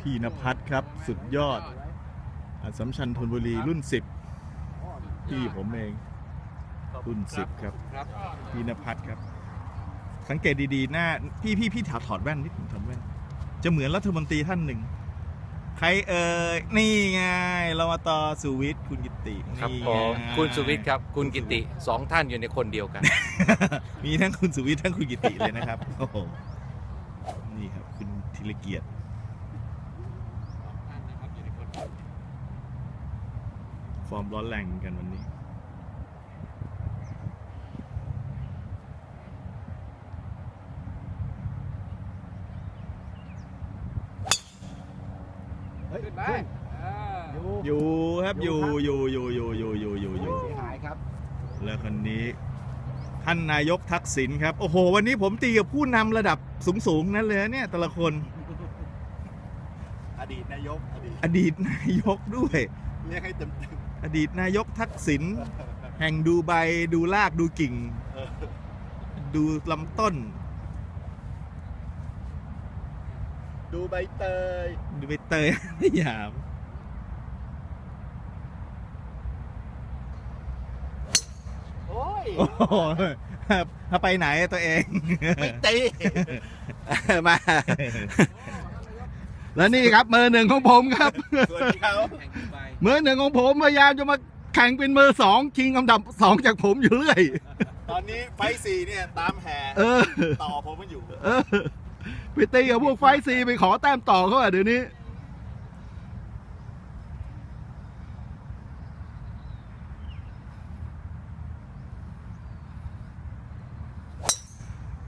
พี่นภัทรครับ สุดยอดอัสสัมชัญธนบุรีรุ่น 10 พี่ผมเอง รุ่น 10 ครับครับพี่นภัทรครับ สังเกตดีๆ หน้า พี่พี่พี่ถอดถอดแว่นนิดหนึ่งถอดแว่น จะเหมือนรัฐมนตรีท่านหนึ่ง ใครเอ่ยนี่ไงเรามาต่อสุวิทย์คุณกิติครับนี่ผมไงคุณสุวิทย์ครับ คุณกิติสองท่านอยู่ในคนเดียวกัน มีทั้งคุณสุวิทย์ทั้งคุณกิติเลยนะครับ โอ้โห นี่ครับ คุณธีรเกียรติ ฟอร์มร้อนแรงเหมือนกันวันนี้ขึ้นไปอยู่ครับอยู่อยู่อยู่อยู่อยู่อยู่อยู่อยู่เสียหายครับแล้วคนนี้ ท่านนายกทักษิณครับ โอ้โห วันนี้ผมตีกับผู้นำระดับสูงๆนั่นเลยนะเนี่ย แต่ละคนอดีตนายกอดีต อดีตนายกด้วย เรียกให้เต็มเต็มอดีตนายกทักษิณแห่งดูใบดูลากดูกิ่งเออดูลำต้น ดูใบเตย ดูใบเตยสยามโอ้ยโอ้โหถ้าไปไหนตัวเอง ไม่ตีมา แล้วนี่ครับมือหนึ่งของผมครับ ส่วนเขามือหนึ่งของผมพยายามจะมาแข่งเป็นมือสองชิงอันดับสองจากผมอยู่เรื่อยตอนนี้ไฟสี่เนี่ยตามแห่เออต่อผมมันอยู่ เออไปตีกับพวกไฟซีไปขอแต้มต่อเขาอะเดี๋ยวนี้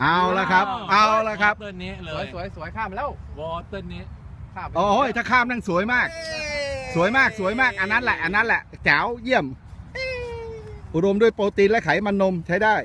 เอาละครับ เอาละครับ เติ้ลนี้เลสวยยสวยสวยข้ามไปแล้ว วอเติ้ลนี้ ข้ามไปโอ้ยถ้าข้ามนั่งสวยมาก สวยมากสวยมากอันนั้นแหละอันนั้นแหละแจ๋วเยี่ยม อุดมด้วยโปรตีนและไขมันนมใช้ได้